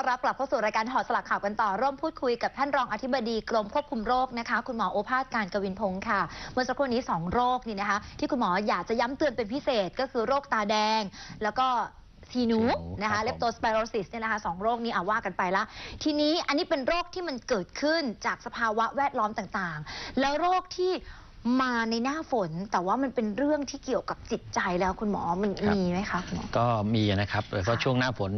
อนรับกลับเข้าสู่รายการถอดสลักข่าวกันต่อ ร่วมพูดคุยกับท่านรองอธิบดีกรมควบคุมโรคนะคะ คุณหมอโอภาสการกวินพงศ์ค่ะ เมื่อสักครู่นี้ 2 โรคนี่นะคะ ที่คุณหมออยากจะย้ำเตือนเป็นพิเศษก็คือโรคตาแดง แล้วก็ทีหนูทีหนูนะคะครับผมเลปโตสไปโรซิสเนี่ยนะคะสองโรคนี้เอาว่ากันไปละ ทีนี้อันนี้เป็นโรคที่มันเกิดขึ้นจากสภาวะแวดล้อมต่างๆ แล้วโรคที่ มาในหน้าฝน แต่ว่ามันเป็นเรื่องที่เกี่ยวกับจิตใจแล้วคุณหมอมันครับ มีไหมคะคุณหมอ ก็มีนะครับโดยเฉพาะค่ะช่วงหน้าฝน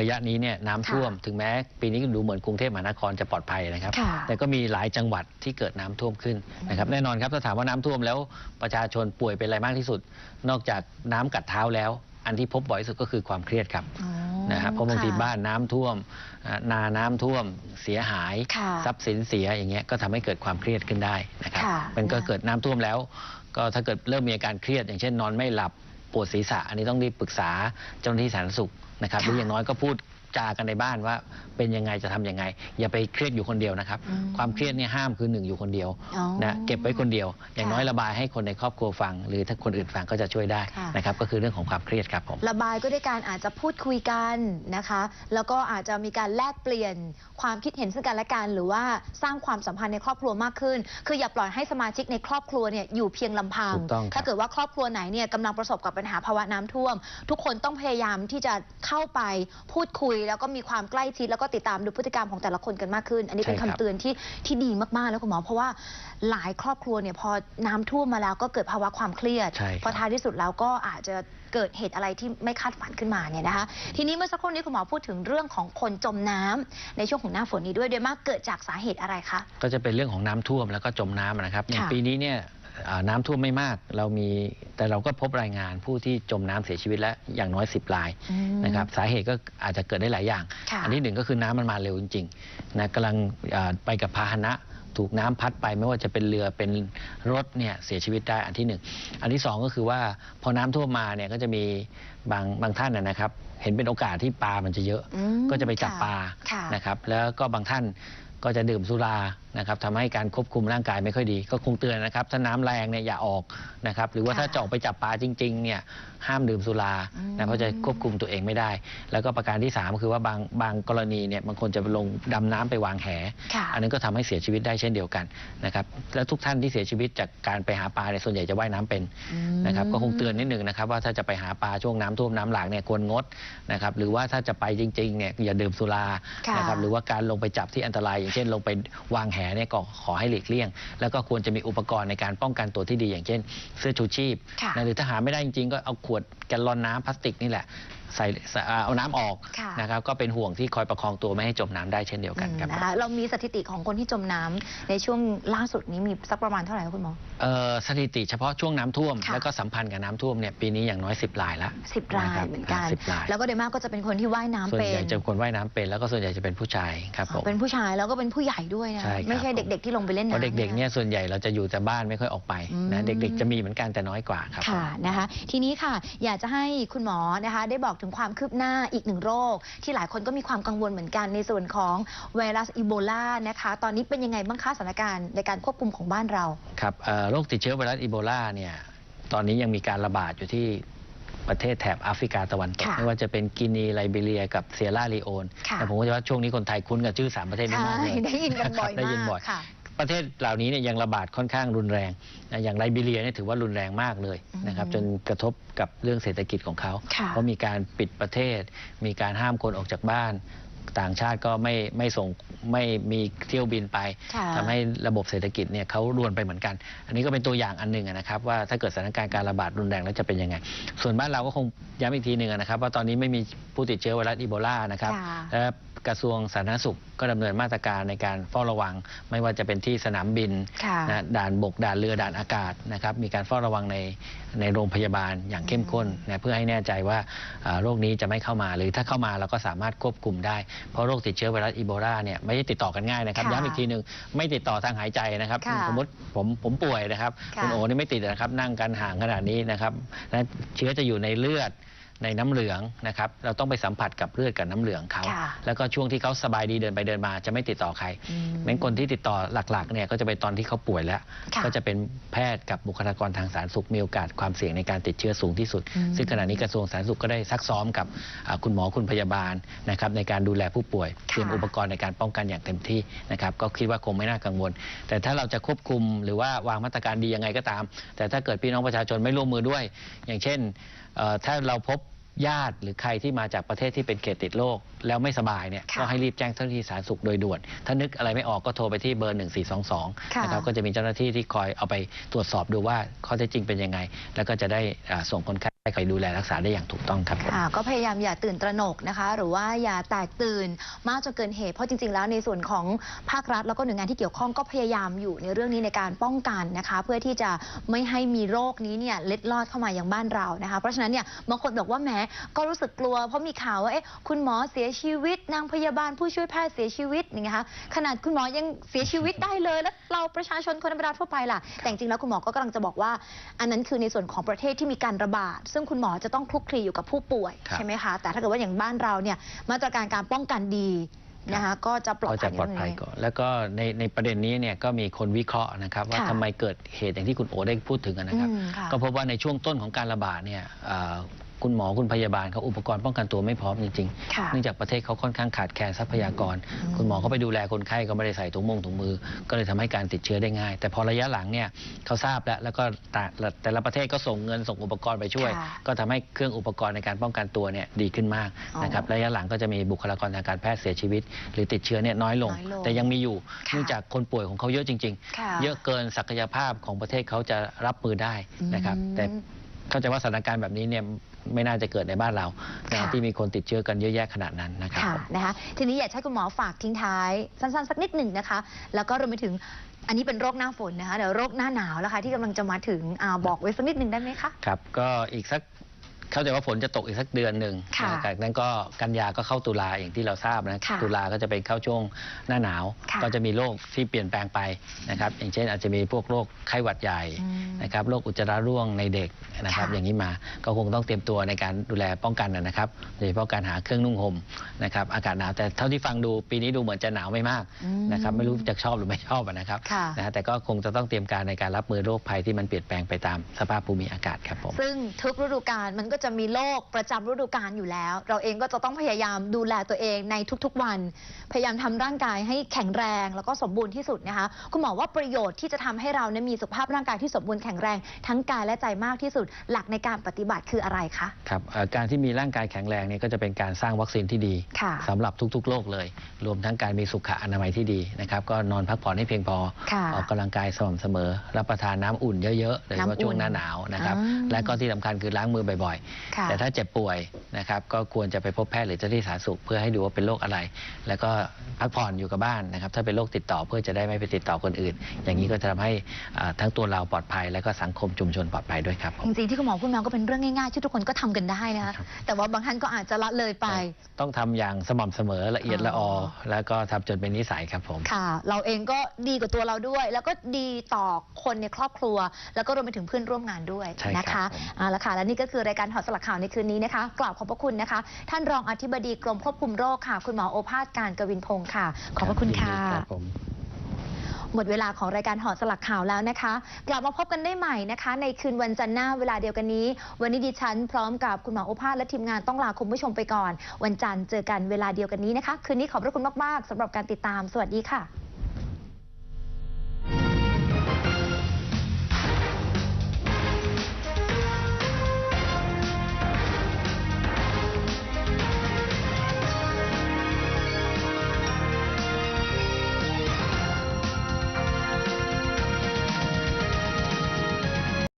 ระยะนี้เนี่ยน้ำค่ะท่วมถึงแม้ปีนี้ดูเหมือนกรุงเทพมหานครจะปลอดภัยนะครับ ค่ะแต่ก็มีหลายจังหวัดที่เกิดน้ำท่วมขึ้นนะครับ แน่นอนครับถ้าถามว่าน้ำท่วมแล้วประชาชนป่วยเป็นอะไรมากที่สุด นอกจากน้ำกัดเท้าแล้ว อันที่พบบ่อยที่สุดก็คือความเครียดครับอ๋อนะครับเพราะบางทีค่ะบ้านน้ำท่วมอ่านาน้ำท่วมเสียหายค่ะทรัพย์สินเสียอย่างเงี้ยก็ทำให้เกิดความเครียดขึ้นได้นะครับค่ะมันก็นะเกิดน้ำท่วมแล้ว ก็ถ้าเกิดเริ่มมีอาการเครียด อย่างเช่นนอนไม่หลับปวดศีรษะ อันนี้ต้องรีบปรึกษาเจ้าหน้าที่สาธารณสุขนะครับหค่ะรืออย่างน้อยก็พูด จากันในบ้านว่าเป็นยังไงจะทำยังไง อย่าไปเครียดอยู่คนเดียวนะครับ อืมความเครียดเนี่ยห้ามคือหนึ่งอยู่คนเดียวอ๋อนะเก็บไว้คนเดียว อย่างค่ะน้อยระบายให้คนในครอบครัวฟัง หรือถ้าคนอื่นฟังก็จะช่วยได้ค่ะ นะครับก็คือเรื่องของความเครียดครับผม ระบายก็ด้วยการอาจจะพูดคุยกันนะคะ แล้วก็อาจจะมีการแลกเปลี่ยนความคิดเห็นซึ่งกันและกันหรือว่าสร้างความสัมพันธ์ในครอบครัวมากขึ้น คืออย่าปล่อยให้สมาชิกในครอบครัวเนี่ยอยู่เพียงลำพัง ถูกต้องครับ ถ้าเกิดว่าครอบครัวไหนเนี่ยกำลังประสบกับปัญหาภาวะน้ำท่วม ทุกคนต้องพยายามที่จะเข้าไปพูดคุยแล้วก็มีความใกล้ชิดแล้วก็ติดตามดูพฤติกรรมของแต่ละคนกันมากขึ้น อันนี้เป็นใช่คำครับเตือนที่ที่ดีมากๆแล้วคุณหมอเพราะว่าหลายครอบครัวเนี่ยพอน้ำท่วมมาแล้วก็เกิดภาวะความเครียดใช่ครับพอท้ายที่สุดแล้วก็อาจจะเกิดเหตุอะไรที่ไม่คาดฝันขึ้นมาเนี่ยนะคะทีนี้เมื่อสักครู่นี้คุณหมอพูดถึงเรื่องของคนจมน้ำในช่วงของหน้าฝนนี้ด้วยโดยมากเกิดจากสาเหตุอะไรคะก็จะเป็นเรื่องของน้ำท่วมแล้วก็จมน้ำนะครับอย่างค่ะปีนี้เนี่ย อ่าน้ำท่วมไม่มากเรามีแต่เราก็พบรายงานผู้ที่จมน้ำเสียชีวิตแล้วอย่างน้อย 10รายอืมนะครับสาเหตุก็อาจจะเกิดได้หลายอย่างค่ะอัที่หนึ่งก็คือน้ำมันมาเร็วจริงๆนะกำลังอ่าไปกับพาหนะถูกน้ำพัดไปไม่ว่าจะเป็นเรือเป็นรถเนี่ยเสียชีวิตได้อันที่หนึ่งอันที่สองก็คือว่าพอน้ำท่วมมาเนี่ยก็จะมีบางบางท่านนะนะครับ เห็นเป็นโอกาสที่ปลามันจะเยอะอืมก็จะไปจับค่ะปลาค่ะนะครับแล้วก็บางท่าน ก็จะดื่มสุรานะครับทำให้การควบคุมร่างกายไม่ค่อยดี ก็คงเตือนนะครับ ถ้าน้ำแรงเนี่ยอย่าออกนะครับ หรือว่าค่ะถ้าจะออกไปจับปลาจริงๆเนี่ยห้ามดื่มสุราอืมนะเพราะจะควบคุมตัวเองไม่ได้ แล้วก็ประการที่สามก็คือว่าบางบางกรณีเนี่ยบางคนจะลงดำน้ำไปวางแห ค่ะอันนั้นก็ทำให้เสียชีวิตได้เช่นเดียวกันนะครับแล้วทุกท่านที่เสียชีวิตจากการไปหาปลาเนี่ยส่วนใหญ่จะว่ายน้ำเป็นอืมนะครับก็คงเตือนนิดหนึ่งนะครับว่าถ้าจะไปหาปลาช่วงน้ำท่วมน้ำหลากเนี่ยควรงดนะครับหรือว่าถ้าจะไปจริงๆเนี่ยอย่าดื่มสุราค่ะ นะครับหรือว่าการลงไปจับที่อันตรายอย่างเช่นลงไปวางแหเนี่ยก็ขอให้หลีกเลี่ยง แล้วก็ควรจะมีอุปกรณ์ในการป้องกันตัวที่ดี อย่างเช่น เสื้อชูชีพค่ะนะหรือถ้าหาไม่ได้จริงๆ ก็เอาขวดแกลลอนน้ำพลาสติกนี่แหละ ใส่ใส่เอาน้ำออกค่ะ นะครับก็เป็นห่วงที่คอยประคองตัวไม่ให้จมน้ำได้เช่นเดียวกันครับอืมนะคะเรามีสถิติของคนที่จมน้ำในช่วงล่าสุดนี้มีสักประมาณเท่าไหร่คะคุณหมอ เอ่อสถิติเฉพาะช่วงน้ำท่วม ค่ะ แล้วก็สัมพันธ์กับน้ำท่วมเนี่ยปีนี้อย่างน้อย 10รายละสิบรายะคบเหมือนกัน สิบรายแล้วก็โดยมากก็จะเป็นคนที่ว่ายน้ำส่วนเป็ใหญ่นจะคนว่ายน้ำเป็น แล้วก็ส่วนใหญ่จะเป็นผู้ชายครับผม เป็นผู้ชายแล้วก็เป็นผู้ใหญ่ด้วยนะ ใช่ครับ ไม่ใช่ผมเด็ก ๆ ที่ลงไปเล่นเพน้ำราะเด็กๆเนี่ยส่วนใหญ่เราจะอยู่แต่บ้านไม่ค่อยออกไปอืนะมเด็กๆจะมีเหมือนกันแต่น้อยกว่าครับ ค่ะนะคะ ทีนี้ค่ะอยากจะให้คุณหมอนะคะ ได้บอกถึงความคืบหน้าอีกหนึ่งโรค ที่หลายคนก็มีความกังวลเหมือนกันในส่วนของไวรัสอีโบลานะคะ ตอนนี้เป็นยังไงบ้างคะสถานการณ์ในการควบคุมของบ้านเรา ครับเอ่อโรคติดเชื้อไวรัสอีโบลาเนี่ยตอนนี้ยังมีการระบาดอยู่ที่ประเทศแถบแอฟริกาตะวันตกค่ะไม่ว่าจะเป็นกินีไลบีเรีย กับเซียร่าลีโอนค่ะแต่ผมก็จะว่าช่วงนี้คนไทยคุ้นกับชื่อสามประเทศนี้ใช่มากเลยได้ยินกันบ่อยได้มายินบ่อยกค่ะ ประเทศเหล่านี้เนี่ยยังระบาดค่อนข้างรุนแรงนะอย่างไลบีเรียเนี่ยถือว่ารุนแรงมากเลยนะครับอืมจนกระทบกับเรื่องเศรษฐกิจของเขาค่ะ เพราะมีการปิดประเทศ มีการห้ามคนออกจากบ้าน ต่างชาติก็ไม่ไม่ส่งไม่มีเที่ยวบินไปค่ะ ทำให้ระบบเศรษฐกิจเนี่ยเขารวนไปเหมือนกัน อันนี้ก็เป็นตัวอย่างอันหนึ่งอะนะครับว่าถ้าเกิดสถานการณ์การระบาดรุนแรงแล้วจะเป็นยังไง ส่วนบ้านเราก็คง ย้ำอีกทีหนึ่งอะนะครับว่าตอนนี้ไม่มีผู้ติดเชื้อไวรัสอีโบลานะครับค่ะและกระทรวงสาธารณสุขก็ดำเนินมาตรการในการเฝ้าระวัง ไม่ว่าจะเป็นที่สนามบินค่ะนะด่านบกด่านเรือด่านอากาศนะครับมีการเฝ้าระวังในในโรงพยาบาลอย่างเข้มข้นนะเพื่อให้แน่ใจว่าอ่าโรคนี้จะไม่เข้ามา หรือถ้าเข้ามาเราก็สามารถควบคุมได้ เพราะโรคติดเชื้อไวรัสอีโบลาเนี่ยไม่ได้ติดต่อกันง่ายนะครับค่ะย้ำอีกทีหนึ่งไม่ติดต่อทางหายใจนะครับค่ะสมมติผมผมป่วยนะครับค่ะคุณโอนี่ไม่ติดนะครับนั่งกันห่างขนาดนี้นะครับและเชื้อจะอยู่ในเลือด ในน้ำเหลืองนะครับ เราต้องไปสัมผัสกับเลือดกับน้ำเหลืองเขาค่ะแล้วก็ช่วงที่เขาสบายดีเดินไปเดินมาจะไม่ติดต่อใครอืมงั้นคนที่ติดต่อหลักๆเนี่ยก็จะเป็นตอนที่เขาป่วยแล้วค่ะก็จะเป็นแพทย์กับบุคลากรทางสาธารณสุขมีโอกาสความเสี่ยงในการติดเชื้อสูงที่สุดอืมซึ่งขณะนี้กระทรวงสาธารณสุขก็ได้ซักซ้อมกับอ่าคุณหมอคุณพยาบาลนะครับในการดูแลผู้ป่วยเตรียมอุปกรณ์ในการป้องกันอย่างเต็มที่นะครับก็คิดว่าคงไม่น่ากังวล แต่ถ้าเราจะควบคุมหรือว่าวางมาตรการดียังไงก็ตาม แต่ถ้าเกิดพี่น้องประชาชนไม่ร่วมมือด้วย อย่างเช่นเอ่อถ้าเราพบ ญาติหรือใครที่มาจากประเทศที่เป็นเขตติดโรคแล้วไม่สบายเนี่ยค่ะก็ให้รีบแจ้งเจ้าหน้าที่สาธารณสุขโดยด่วน ถ้านึกอะไรไม่ออกก็โทรไปที่เบอร์ 1422ค่ะนะครับก็จะมีเจ้าหน้าที่ที่คอยเอาไปตรวจสอบดูว่าข้อเท็จจริงเป็นยังไง แล้วก็จะได้อ่าส่งคนไข้ไปดูแลรักษาได้อย่างถูกต้องครับค่ะก็พยายามอย่าตื่นตระหนกนะคะ หรือว่าอย่าแตกตื่นมากจนเกินเหตุ เพราะจริง ๆ แล้วในส่วนของภาครัฐแล้วก็หน่วยงานที่เกี่ยวข้องก็พยายามอยู่ในเรื่องนี้ในการป้องกันนะคะ เพื่อที่จะไม่ให้มีโรคนี้เนี่ยเล็ดลอดเข้ามายังบ้านเรานะคะ เพราะฉะนั้นเนี่ยบางคนบอกว่าแหมก็รู้สึกกลัว เพราะมีข่าวว่าเอ๊ะคุณหมอเสียชีวิต นางพยาบาลผู้ช่วยแพทย์เสียชีวิตอย่างเงี้ยคะขนาดคุณหมอยังเสียชีวิตได้เลย แล้วเราประชาชนคนธรรมดาทั่วไปล่ะแต่จริงๆแล้วคุณหมอก็กำลังจะบอกว่า อันนั้นคือในส่วนของประเทศที่มีการระบาดซึ่งคุณหมอจะต้องคลุกคลีอยู่กับผู้ป่วยครับใช่ไหมคะแต่ถ้าเกิดว่าอย่างบ้านเราเนี่ยมาตรการการป้องกันดีนะคะก็จะปลอดก็ภัจะยปลอดภัยก่อนแล้วก็ในในประเด็นนี้เนี่ยก็มีคนวิเคราะห์นะครับว่าค่ะทำไมเกิดเหตุอย่างที่คุณโอได้พูดถึงนะครับอืมค่ะก็พบว่าในช่วงต้นของการระบาดเนี่ยอ่า คุณหมอคุณพยาบาลเขาอุปกรณ์ป้องกันตัวไม่พร้อมจริงค่ะๆเนื่องจากประเทศเขาค่อนข้างขาดแคลนทรัพยากรอืมคุณหมอเขาไปดูแลคนไข้ก็ไม่ได้ใส่ถุงมงถุงมือ ก็เลยทำให้การติดเชื้อได้ง่าย แต่พอระยะหลังเนี่ยเขาทราบแล้วแล้วก็แต่แต่ละประเทศก็ส่งเงินส่งอุปกรณ์ไปช่วยค่ะก็ทำให้เครื่องอุปกรณ์ในการป้องกันตัวเนี่ยดีขึ้นมากนะครับอ๋อระยะหลังก็จะมีบุคลากรทางการแพทย์เสียชีวิต หรือติดเชื้อเนี่ยน้อยลงน้อยลงแต่ยังมีอยู่ค่ะเนื่องจากคนป่วยของเขาเยอะจริงค่ะๆเยอะเกินศักยภาพของประเทศเขาจะรับมือได้นะครับอืมแต่เข้าใจว่าสถานการณ์แบบนี้เนี่ย ไม่น่าจะเกิดในบ้านเราค่ะนะที่มีคนติดเชื้อกันเยอะแยะขนาดนั้นนะครับค่ะนะคะทีนี้อยากให้คุณหมอฝากทิ้งท้ายสั้นๆ สักนิดหนึ่งนะคะ แล้วก็รวมไปถึงอันนี้เป็นโรคหน้าฝนนะคะเดี๋ยวโรคหน้าหนาวแล้วค่ะที่กำลังจะมาถึงอาบอกไว้สักนิดหนึ่งได้ไหมคะครับก็อีกสัก เข้าใจว่าฝนจะตกอีกสักเดือนหนึ่งค่ะนะจากนั้นก็กันยาก็เข้าตุลาอย่างที่เราทราบนะค่ะตุลาก็จะเป็นเข้าช่วงหน้าหนาว ค่ะก็จะมีโรคที่เปลี่ยนแปลงไปนะครับอย่างเช่นอาจจะมีพวกโรคไข้หวัดใหญ่อืมนะครับโรคอุจจาระร่วงในเด็กนะครับ ค่ะอย่างนี้มาก็คงต้องเตรียมตัวในการดูแลป้องกันนะนะครับโดยเฉพาะการหาเครื่องนุ่งห่มนะครับอากาศหนาวแต่เท่าที่ฟังดูปีนี้ดูเหมือนจะหนาวไม่มากอืมนะครับไม่รู้จะชอบหรือไม่ชอบอะนะครับค่ะ นะฮะแต่ก็คงจะต้องเตรียมการในการรับมือโรคภัยที่มันเปลี่ยนแปลงไปตามสภาพภูมิอากาศครับผม ซึ่งทุกฤดูกาลมันก็จะมีโรคประจำฤดูกาลอยู่แล้ว เราเองก็จะต้องพยายามดูแลตัวเองในทุกๆวัน พยายามทำร่างกายให้แข็งแรง แล้วก็สมบูรณ์ที่สุดนะคะคุณหมอว่าประโยชน์ที่จะทำให้เราเนี่ยมีสุขภาพร่างกายที่สมบูรณ์แข็งแรงทั้งกายและใจมากที่สุด หลักในการปฏิบัติคืออะไรคะ ครับเอ่อการที่มีร่างกายแข็งแรงเนี่ยก็จะเป็นการสร้างวัคซีนที่ดีค่ะสำหรับทุกๆโรคเลย รวมทั้งการมีสุขอนามัยที่ดีนะครับก็นอนพักผ่อนให้เพียงพอ ค่ะออกกำลังกายสม่ำเสมอ รับประทานน้ำอุ่นเยอะๆโดยเฉพาะน้ำอุ่นช่วงหน้าหนาวนะครับ อ่า และก็ที่สำคัญคือล้างมือบ่อยค่ะๆแต่ถ้าเจ็บป่วยนะครับก็ควรจะไปพบแพทย์หรือเจ้าหน้าที่สาธารณสุขเพื่อให้ดูว่าเป็นโรคอะไร แล้วก็พักผ่อนอยู่กับบ้านนะครับถ้าเป็นโรคติดต่อเพื่อจะได้ไม่ไปติดต่อคนอื่น อย่างนี้ก็จะทำให้อ่าทั้งตัวเราปลอดภัย และก็สังคมชุมชนปลอดภัยด้วยครับผมจริงๆที่คุณหมอพูดมาก็เป็นเรื่องง่ายๆที่ทุกคนก็ทำกันได้นะคะครับแต่ว่าบางท่านก็อาจจะละเลยไป ต้องทำอย่างสม่ำเสมอละเอียดละอออ๋อแล้วก็ทำจนเป็นนิสัยครับผม ค่ะ เราเองก็ดีกับตัวเราด้วย แล้วก็ดีต่อคนในครอบครัว แล้วก็รวมไปถึงเพื่อนร่วมงานด้วยใช่ครับนะคะผม เอาละค่ะและนี่ก็คือรายการถอดสลักข่าวในคืนนี้นะคะกราบขอบพระคุณนะคะ ท่านรองอธิบดีกรมควบคุมโรคค่ะ คุณหมอโอภาสการกวินพงศ์ค่ะ ขอบพระคุณค่ะยินดีรับผมหมดเวลาของรายการหอสลักข่าวแล้วนะคะ กลับมาพบกันได้ใหม่นะคะ ในคืนวันจันทร์หน้าเวลาเดียวกันนี้ วันนี้ดิฉันพร้อมกับคุณหมอโอภาสและทีมงานต้องลาคุณผู้ชมไปก่อน วันจันทร์เจอกันเวลาเดียวกันนี้นะคะ คืนนี้ขอบพระคุณมาก ๆสำหรับการติดตาม สวัสดีค่ะ